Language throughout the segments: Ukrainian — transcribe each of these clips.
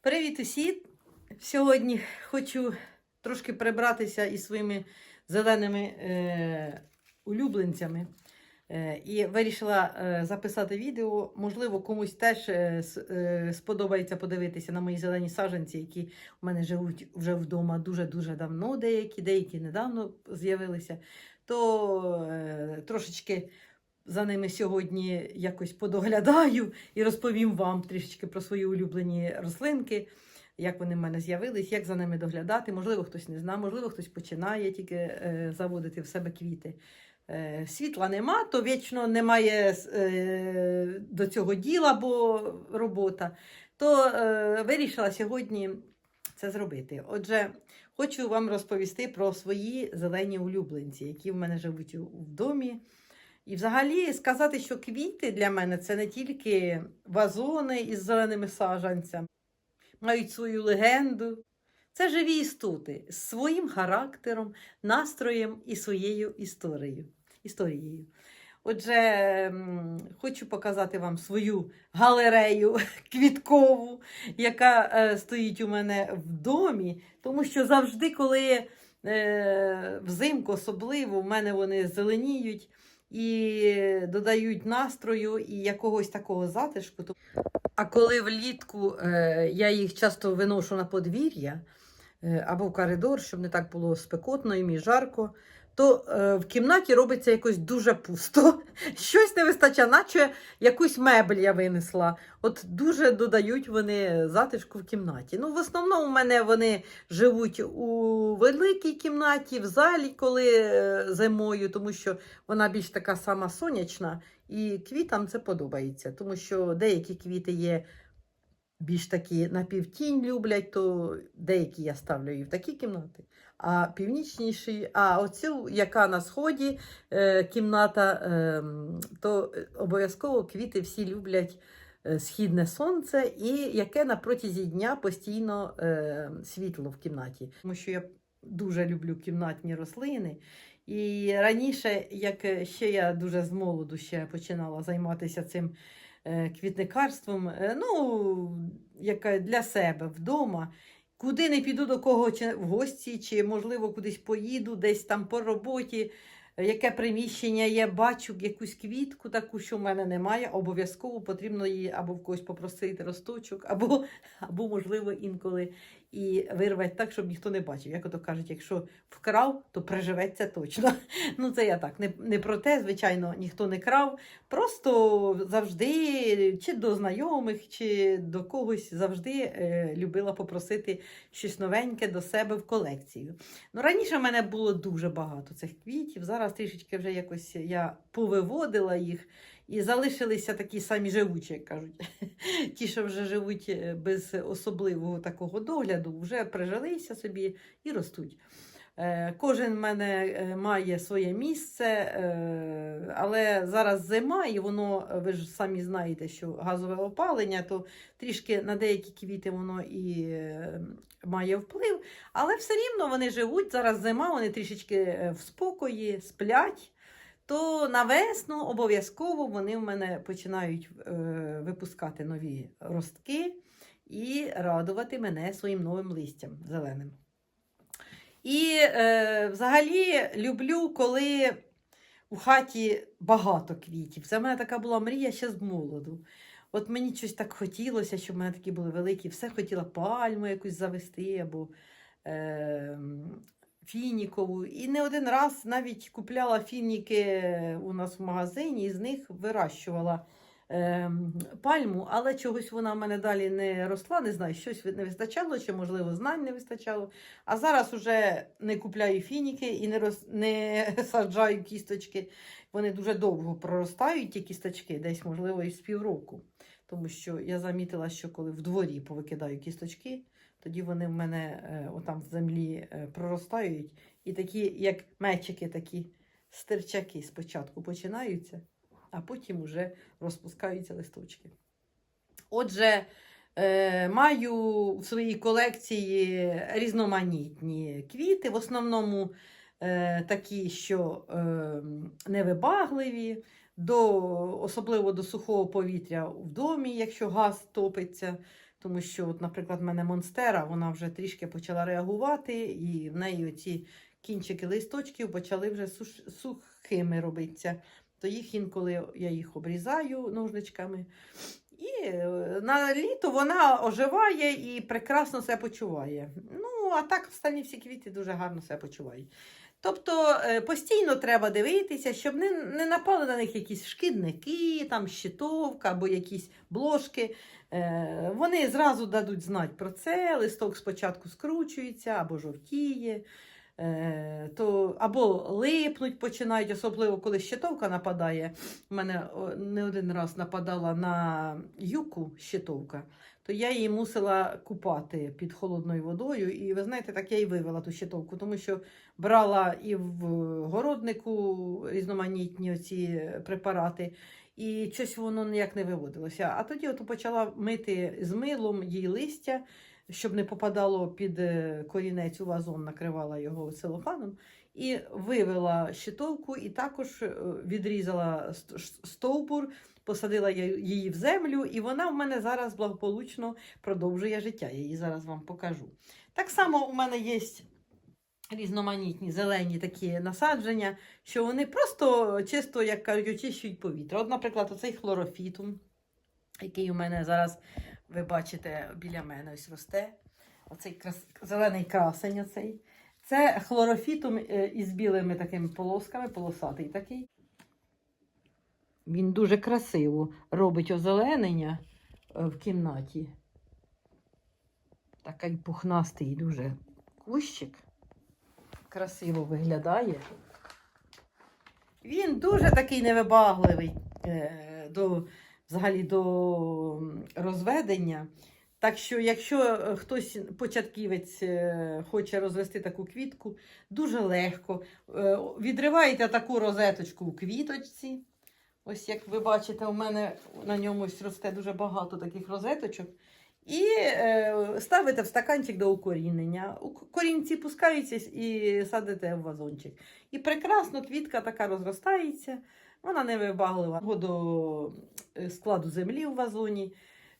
Привіт усі! Сьогодні хочу трошки прибратися із своїми зеленими е, улюбленцями. Е, і вирішила е, записати відео. Можливо, комусь теж е, е, сподобається подивитися на мої зелені саджанці, які у мене живуть вже вдома дуже-дуже давно, деякі, деякі недавно з'явилися. То е, трошечки за ними сьогодні якось подоглядаю і розповім вам трішечки про свої улюблені рослинки, як вони в мене з'явились, як за ними доглядати. Можливо, хтось не знає, можливо, хтось починає тільки е, заводити в себе квіти. Е, світла нема, то вічно немає е, до цього діла, бо робота. То вирішила сьогодні це зробити. Отже, хочу вам розповісти про свої зелені улюбленці, які в мене живуть у- домі. І взагалі сказати, що квіти для мене це не тільки вазони із зеленими саджанцями, мають свою легенду. Це живі істоти з своїм характером, настроєм і своєю історією. історією. Отже, хочу показати вам свою галерею квіткову, яка е, стоїть у мене в домі, тому що завжди, коли е, взимку особливо, в мене вони зеленіють і додають настрою і якогось такого затишку. А коли влітку е, я їх часто виношу на подвір'я е, або в коридор, щоб не так було спекотно і жарко, то е, в кімнаті робиться якось дуже пусто. Щось не вистачає, наче якусь мебель я винесла. От дуже додають вони затишку в кімнаті. Ну, в основному у мене вони живуть у великій кімнаті, в залі, коли е, зимою, тому що вона більш така сама сонячна, і квітам це подобається, тому що деякі квіти є більш такі на півтінь люблять, то деякі я ставлю і в такі кімнати. А північніші, а оцю, яка на сході е, кімната, ем, то е, обов'язково квіти всі люблять е, східне сонце і яке на протязі дня постійно е, світло в кімнаті. Тому що я дуже люблю кімнатні рослини. І раніше, як е, ще я дуже з молоду ще починала займатися цим е, квітникарством, ну, яка для себе вдома. Куди не піду до кого чи в гості, чи, можливо, кудись поїду, десь там по роботі, яке приміщення є, бачу якусь квітку, таку, що в мене немає, обов'язково потрібно її або в когось попросити росточок, або, або можливо, інколи і вирвати так, щоб ніхто не бачив. Як ото кажуть, якщо вкрав, то приживеться точно. Ну, це я так. Не, не про те, звичайно, ніхто не крав. Просто завжди, чи до знайомих, чи до когось завжди е, любила попросити щось новеньке до себе в колекцію. Ну, раніше в мене було дуже багато цих квітів. Зараз трішечки вже якось я повиводила їх. І залишилися такі самі живучі, як кажуть. Ті, що вже живуть е, без особливого такого догляду, вже прижилися собі і ростуть. Е, Кожен в мене е, має своє місце, але зараз зима, і воно, ви ж самі знаєте, що газове опалення, то трішки на деякі квіти воно і має вплив. Але все рівно вони живуть. Зараз зима, вони трішечки в спокої, сплять. То на весну обов'язково вони в мене починають е, випускати нові ростки і радувати мене своїм новим листям зеленим. І е, взагалі люблю, коли у хаті багато квітів. Це в мене така була мрія ще з молоду. От мені щось так хотілося, щоб в мене такі були великі. Все хотіла пальму якусь завести або е, фінікову. І не один раз навіть купляла фініки у нас в магазині і з них вирощувала е, пальму, але чогось вона в мене далі не росла, не знаю, щось не вистачало, чи, можливо, знань не вистачало. А зараз уже не купляю фініки і не, роз... не саджаю кісточки. Вони дуже довго проростають, ті кісточки, десь, можливо, і з півроку. Тому що я замітила, що коли в дворі повикидаю кісточки, тоді вони в мене е, отам в землі е, проростають. І такі, як мечики, такі стирчаки спочатку починаються, а потім вже розпускаються листочки. Отже, е, маю в своїй колекції різноманітні квіти, в основному е, такі, що е, невибагливі, до, особливо до сухого повітря в домі, якщо газ топиться. Тому що, от, наприклад, в мене монстера, вона вже трішки почала реагувати, і в неї оці кінчики листочків почали вже сухими робитися. То їх інколи я їх обрізаю ножничками. І е, на літо вона оживає і прекрасно себе почуває. Ну, а так останні всі квіти дуже гарно себе почувають. Тобто е, постійно треба дивитися, щоб не, не напали на них якісь шкідники, там щитовка або якісь блошки. Е, Вони зразу дадуть знати про це. Листок спочатку скручується або жовтіє. Е, то або липнуть починають, особливо коли щитовка нападає. У мене не один раз нападала на юку щитовка, то я її мусила купати під холодною водою. І ви знаєте, так я і вивела ту щитовку, тому що брала і в городнику різноманітні оці препарати. І щось воно ніяк не виводилося. А тоді от почала мити з милом її листя, щоб не попадало під е, корінець у вазон, накривала його целофаном. І вивела щитовку, і також е, відрізала стовбур, посадила її в землю, і вона в мене зараз благополучно продовжує життя. Я її зараз вам покажу. Так само у мене є різноманітні зелені такі насадження, що вони просто чисто, як кажуть, очищують повітря. От, наприклад, оцей хлорофітум, який у мене зараз, ви бачите, біля мене ось росте. Оцей крас... зелений красень. Оцей. Це хлорофітум е, із білими такими полосками, полосатий такий. Він дуже красиво робить озеленення е, в кімнаті. Такий пухнастий дуже кущик. Красиво виглядає. Він дуже такий невибагливий е, до, взагалі до розведення. Так що, якщо е, хтось початківець е, хоче розвести таку квітку, дуже легко. Е, Відриваєте таку розеточку у квіточці. Ось як ви бачите, у мене на ньому росте дуже багато таких розеточок. І е, ставите в стаканчик до укорінення. Корінці пускаються і садите в вазончик. І прекрасно квітка така розростається, вона невибаглива до е, складу землі в вазоні.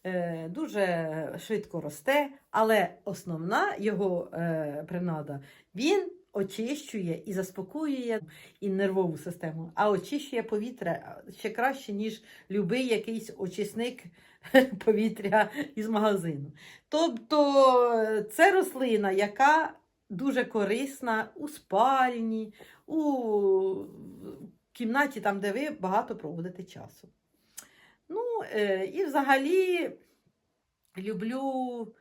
Е, дуже швидко росте, але основна його е, принада він очищує і заспокоює і нервову систему, а очищує повітря ще краще, ніж будь-який якийсь очисник повітря із магазину. Тобто це рослина, яка дуже корисна у спальні, у кімнаті, там, де ви багато проводите часу. Ну, е, і взагалі люблю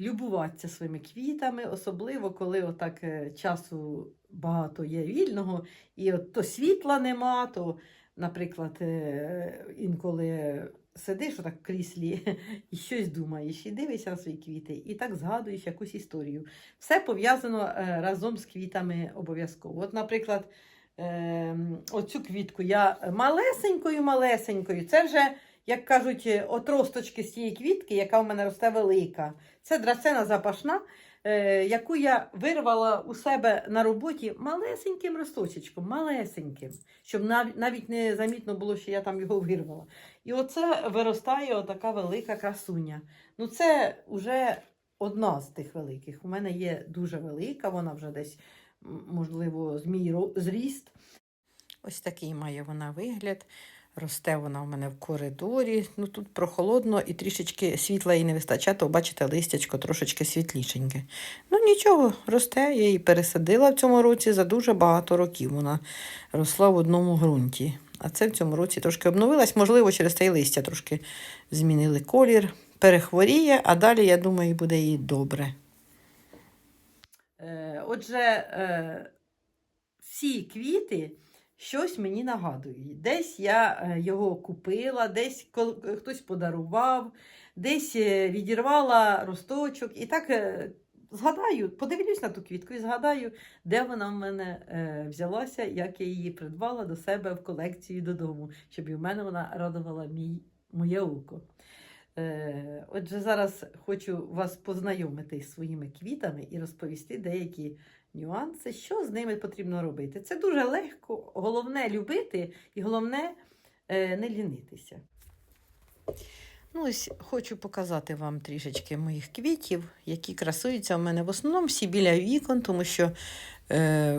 любуватися своїми квітами, особливо коли отак е, часу багато є вільного, і от то світла нема, то, наприклад, е, інколи сидиш отак в кріслі і щось думаєш, і дивишся на свої квіти, і так згадуєш якусь історію. Все пов'язано е, разом з квітами обов'язково. От, наприклад, оцю квітку я малесенькою-малесенькою, це вже, як кажуть, е, отросточки з цієї квітки, яка в мене росте велика. Це драцена запашна, е, яку я вирвала у себе на роботі малесеньким росточечком, малесеньким, щоб навіть не замітно було, що я там його вирвала. І оце виростає отака велика красуня. Ну, це вже одна з тих великих. У мене є дуже велика, вона вже десь, можливо, з мій ро- зріст. Ось такий має вона вигляд. Росте вона у мене в коридорі. Ну тут прохолодно і трішечки світла їй не вистачає, то бачите, листячко трошечки світлішеньке. Ну нічого, росте. Я її пересадила в цьому році за дуже багато років. Вона росла в одному ґрунті. А це в цьому році трошки обновилась. Можливо, через те й листя трошки змінили колір. Перехворіє, а далі, я думаю, буде їй добре. Отже, е, всі квіти щось мені нагадують. Десь я е, його купила, десь е, хтось подарував, десь е, відірвала росточок. І так е, згадаю, подивлюсь на ту квітку і згадаю, де вона в мене е, взялася, як я її придбала до себе в колекцію додому, щоб і в мене вона радувала мій, моє око. Е, Отже, зараз хочу вас познайомити з своїми квітами і розповісти деякі нюанси, що з ними потрібно робити. Це дуже легко, головне любити і головне е, не лінитися. Ну, ось хочу показати вам трішечки моїх квітів, які красуються у мене в основному всі біля вікон, тому що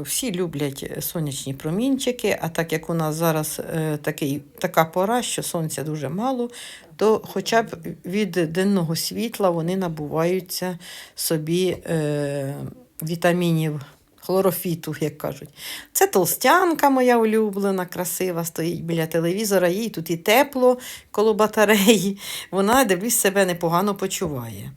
всі люблять сонячні промінчики. А так як у нас зараз е, такий, така пора, що сонця дуже мало, то хоча б від денного світла вони набуваються собі е, вітамінів. Хлорофіту, як кажуть. Це толстянка моя улюблена, красива, стоїть біля телевізора, їй тут і тепло коло батареї. Вона, дивлюсь, себе непогано почуває.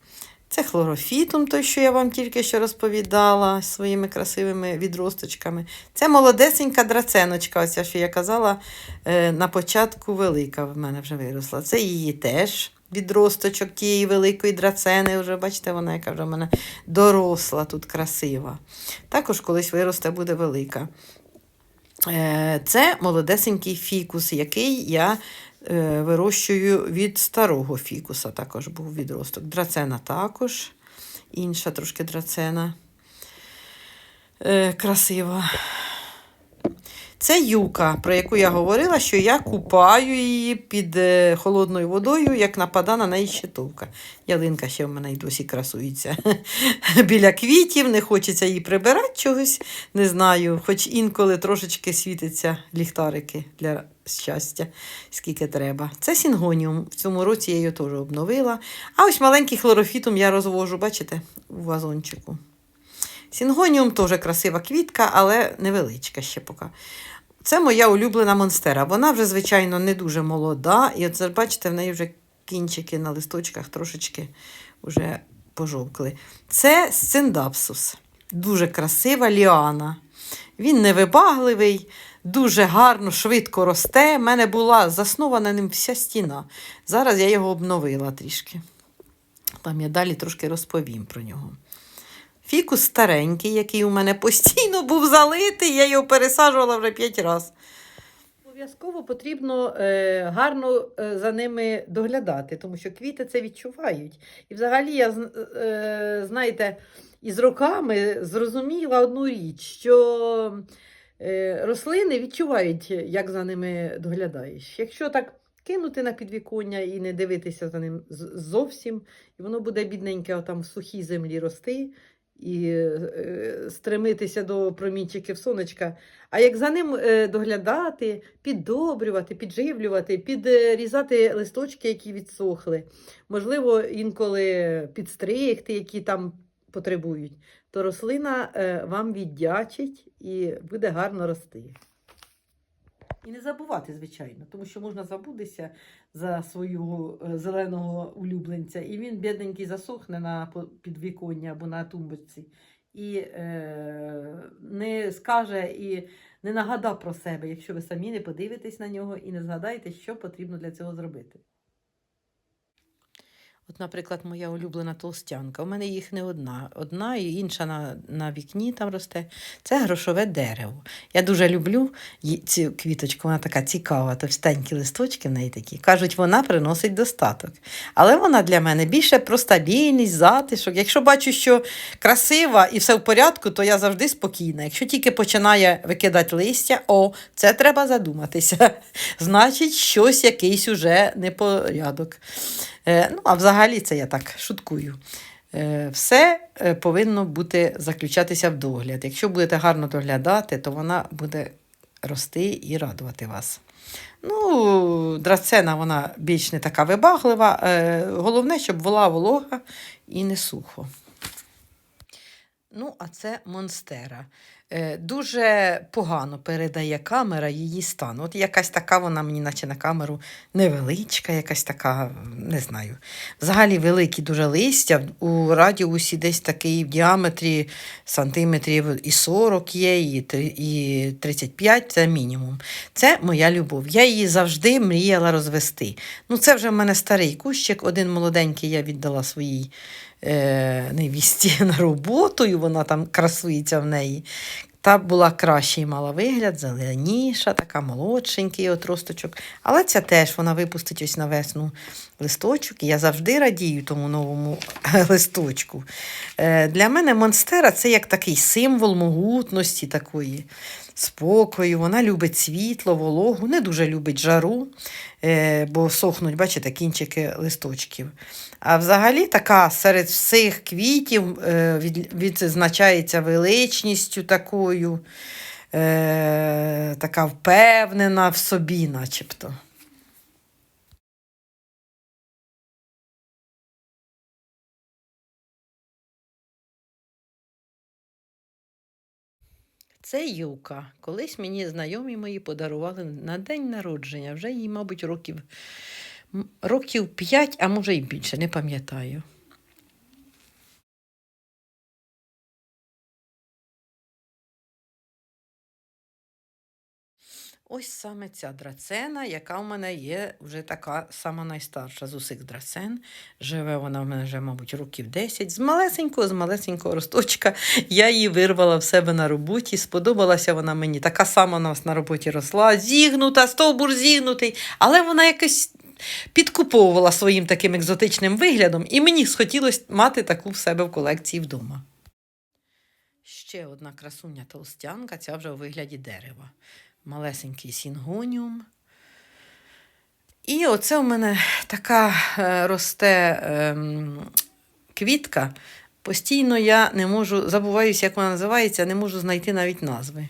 Це хлорофітум, той, що я вам тільки що розповідала своїми красивими відросточками. Це молодесенька драценочка, оця, що я казала, е, на початку велика в мене вже виросла. Це її теж відросточок тієї великої драцени. Вже бачите, вона, яка вже в мене доросла тут красива. Також колись виросте буде велика. Е, Це молодесенький фікус, який я вирощую від старого фікуса. Також був відросток. Драцена також, інша трошки драцена. Е, Красива. Це юка, про яку я говорила, що я купаю її під е, холодною водою, як напада на неї щитовка. Ялинка ще в мене й досі красується біля квітів, не хочеться її прибирати чогось, не знаю. Хоч інколи трошечки світиться ліхтарики для щастя, скільки треба. Це сінгоніум. В цьому році я її теж обновила. А ось маленький хлорофітум я розвожу, бачите, у вазончику. Сінгоніум теж красива квітка, але невеличка ще поки. Це моя улюблена монстера. Вона вже, звичайно, не дуже молода. І от бачите, в неї вже кінчики на листочках трошечки вже пожовкли. Це сциндапсус. Дуже красива ліана. Він невибагливий, дуже гарно, швидко росте. У мене була заснована ним вся стіна. Зараз я його обновила трішки. Там я далі трошки розповім про нього. Фікус старенький, який у мене постійно був залитий, я його пересаджувала вже п'ять разів. Обов'язково потрібно е, гарно е, за ними доглядати, тому що квіти це відчувають. І взагалі, я е, знаєте, із роками зрозуміла одну річ, що е, рослини відчувають, як за ними доглядаєш. Якщо так кинути на підвіконня і не дивитися за ним зовсім, і воно буде бідненьке отам в сухій землі рости і е, стремитися до промінчиків сонечка. А як за ним е, доглядати, піддобрювати, підживлювати, підрізати листочки, які відсохли, можливо, інколи підстригти, які там потребують, то рослина е, вам віддячить і буде гарно рости. І не забувати, звичайно, тому що можна забутися за свого е, зеленого улюбленця, і він, бідненький, засохне на підвіконні або на тумбочці, і е, не скаже і не нагада про себе, якщо ви самі не подивитесь на нього і не згадаєте, що потрібно для цього зробити. От, наприклад, моя улюблена толстянка. У мене їх не одна. Одна і інша на, на вікні там росте. Це грошове дерево. Я дуже люблю цю квіточку, вона така цікава, товстенькі листочки в неї такі. Кажуть, вона приносить достаток. Але вона для мене більше про стабільність, затишок. Якщо бачу, що красива і все в порядку, то я завжди спокійна. Якщо тільки починає викидати листя, о, це треба задуматися. Значить, щось якийсь уже непорядок. Е, ну, а взагалі це я так шуткую. Е, все е, повинно бути заключатися в догляд. Якщо будете гарно доглядати, то вона буде рости і радувати вас. Ну, драцена вона більш не така вибаглива. Е, головне, щоб була волога і не сухо. Ну, а це монстера. Е, дуже погано передає камера її стан. От якась така вона мені, наче на камеру, невеличка, якась така, не знаю. Взагалі великі дуже листя. У радіусі десь такий в діаметрі сантиметрів і 40 є, і 35 це мінімум. Це моя любов. Я її завжди мріяла розвести. Ну, це вже в мене старий кущик, один молоденький я віддала своїй е, невісті на роботу, і вона там красується в неї. Та була кращий мала вигляд, зеленіша, така молодшенький отросточок. Але ця теж вона випустить ось на весну листочок. І я завжди радію тому новому листочку. Е, для мене монстера це як такий символ могутності такої. Спокою, вона любить світло, вологу, не дуже любить жару, е, бо сохнуть, бачите, кінчики листочків. А взагалі така серед всіх квітів е, відзначається величністю такою, е, така впевнена в собі, начебто. Це юка. Колись мені знайомі мої подарували на день народження. Вже їй, мабуть, років, років 5, а може й більше, не пам'ятаю. Ось саме ця драцена, яка в мене є вже така сама найстарша з усіх драцен. Живе вона в мене вже, мабуть, років 10. З малесенького, з малесенького росточка. Я її вирвала в себе на роботі. Сподобалася вона мені. Така сама у нас на роботі росла, зігнута, стовбур зігнутий, але вона якось. Підкуповувала своїм таким екзотичним виглядом, і мені схотілося мати таку в себе в колекції вдома. Ще одна красуня толстянка, ця вже у вигляді дерева. Малесенький сінгоніум. І оце у мене така е, росте ем, квітка. Постійно я не можу, забуваюся, як вона називається, не можу знайти навіть назви.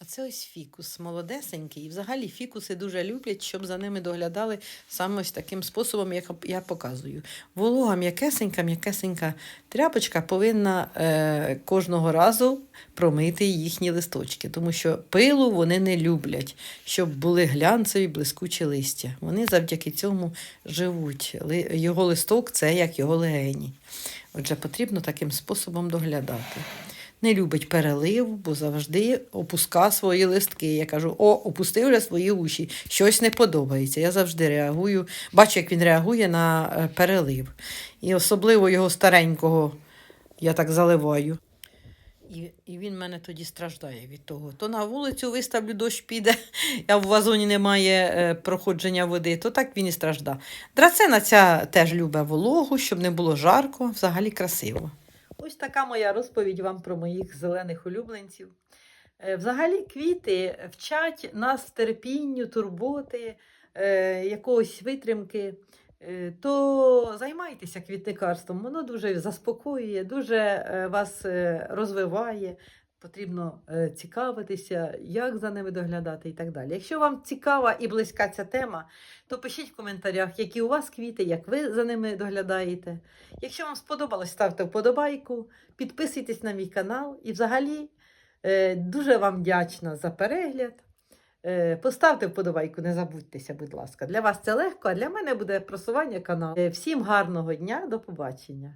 А це ось фікус молодесенький. І взагалі фікуси дуже люблять, щоб за ними доглядали саме ось таким способом, як я показую. Волога м'якесенька, м'якесенька тряпочка повинна е, кожного разу промити їхні листочки, тому що пилу вони не люблять, щоб були глянцеві, блискучі листя. Вони завдяки цьому живуть. Його листок це як його легені. Отже, потрібно таким способом доглядати. Не любить перелив, бо завжди опуска свої листки. Я кажу: о, опустив вже свої уші, щось не подобається. Я завжди реагую, бачу, як він реагує на е, перелив. І особливо його старенького я так заливаю. І, і він мене тоді страждає від того. То на вулицю виставлю, дощ піде, а в вазоні немає е, проходження води, то так він і стражда. Драцена ця теж любить вологу, щоб не було жарко, взагалі красиво. Ось така моя розповідь вам про моїх зелених улюбленців. Е, Взагалі, квіти вчать нас терпінню, турботи, е, якогось витримки. Е, То займайтеся квітникарством, воно дуже заспокоює, дуже вас розвиває. Потрібно е, цікавитися, як за ними доглядати і так далі. Якщо вам цікава і близька ця тема, то пишіть в коментарях, які у вас квіти, як ви за ними доглядаєте. Якщо вам сподобалось, ставте вподобайку, підписуйтесь на мій канал і взагалі е, дуже вам вдячна за перегляд. Е, Поставте вподобайку, не забудьтеся, будь ласка. Для вас це легко, а для мене буде просування каналу. Всім гарного дня, до побачення!